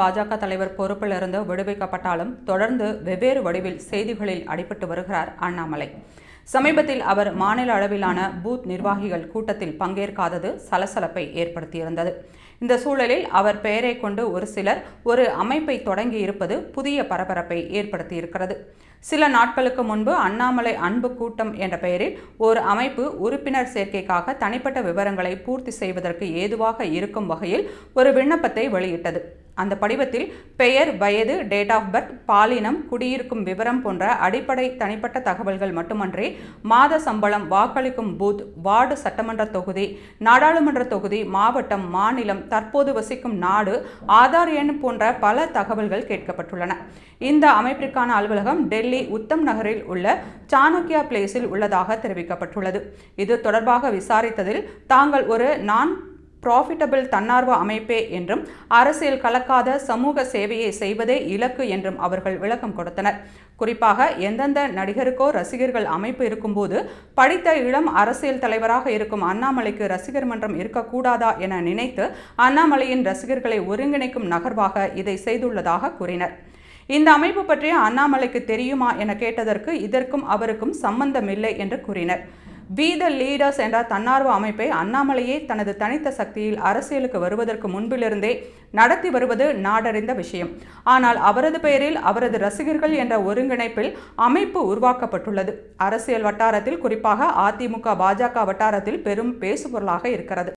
பாஜக தலைவர் பொறுப்பிலிருந்து விடுவிக்கப்பட்டாலும் தொடர்ந்து வெவ்வேறு வடிவில் செய்திகளில் அடிபட்டு வருகிறார் அண்ணாமலை. சமீபத்தில் அவர் மாநில அளவிலான பூத் நிர்வாகிகள் கூட்டத்தில் பங்கேற்காதது சலசலப்பை ஏற்படுத்தியிருந்தது. இந்த சூழலில் அவர் பெயரை கொண்டு ஒரு சிலர் ஒரு அமைப்பை தொடங்கி இருப்பது புதிய பரபரப்பை ஏற்படுத்தியிருக்கிறது. சில நாட்களுக்கு முன்பு அண்ணாமலை அன்பு கூட்டம் என்ற பெயரில் ஒரு அமைப்பு உறுப்பினர் சேர்க்கைக்காக தனிப்பட்ட விவரங்களை பூர்த்தி செய்வதற்கு ஏதுவாக இருக்கும் வகையில் ஒரு விண்ணப்பத்தை வெளியிட்டது. அந்த படிவத்தில் பெயர் வயது டேட் ஆஃப் பர்த் பாலினம் குடியிருக்கும் விவரம் போன்ற அடிப்படை தனிப்பட்ட தகவல்கள் மட்டுமன்றி மாத சம்பளம் வாக்களிக்கும் பூத் வார்டு சட்டமன்ற தொகுதி நாடாளுமன்ற தொகுதி மாவட்டம் மாநிலம் தற்போது வசிக்கும் நாடு ஆதார் எண் போன்ற பல தகவல்கள் கேட்கப்பட்டுள்ளன. இந்த அமைப்பிற்கான அலுவலகம் டெல்லி உத்தம் நகரில் உள்ள சாணக்கியா பிளேஸில் உள்ளதாக தெரிவிக்கப்பட்டுள்ளது. இது தொடர்பாக விசாரித்ததில் தாங்கள் ஒரு நான் ப்ராஃபிட்டபிள் தன்னார்வ அமைப்பே என்றும் அரசியல் கலக்காத சமூக சேவையை செய்வதே இலக்கு என்றும் அவர்கள் விளக்கம் கொடுத்தனர். குறிப்பாக எந்தெந்த நடிகருக்கோ ரசிகர்கள் அமைப்பு இருக்கும்போது படித்த இளம் அரசியல் தலைவராக இருக்கும் அண்ணாமலைக்கு ரசிகர் மன்றம் இருக்கக்கூடாதா என நினைத்து அண்ணாமலையின் ரசிகர்களை ஒருங்கிணைக்கும் நகர்வாக இதை செய்துள்ளதாக கூறினர். இந்த அமைப்பு பற்றி அண்ணாமலைக்கு தெரியுமா என கேட்டதற்கு இதற்கும் அவருக்கும் சம்பந்தமில்லை என்று கூறினர். பி த லீடர்ஸ் என்ற தன்னார்வ அமைப்பை அண்ணாமலையே தனது தனித்த சக்தியில் அரசியலுக்கு வருவதற்கு முன்பிலிருந்தே நடத்தி வருவது நாடறிந்த விஷயம். ஆனால் அவரது பெயரில் அவரது ரசிகர்கள் என்ற ஒருங்கிணைப்பில் அமைப்பு உருவாக்கப்பட்டுள்ளது. அரசியல் வட்டாரத்தில் குறிப்பாக அதிமுக பாஜக வட்டாரத்தில் பெரும் பேசுபொருளாக இருக்கிறது.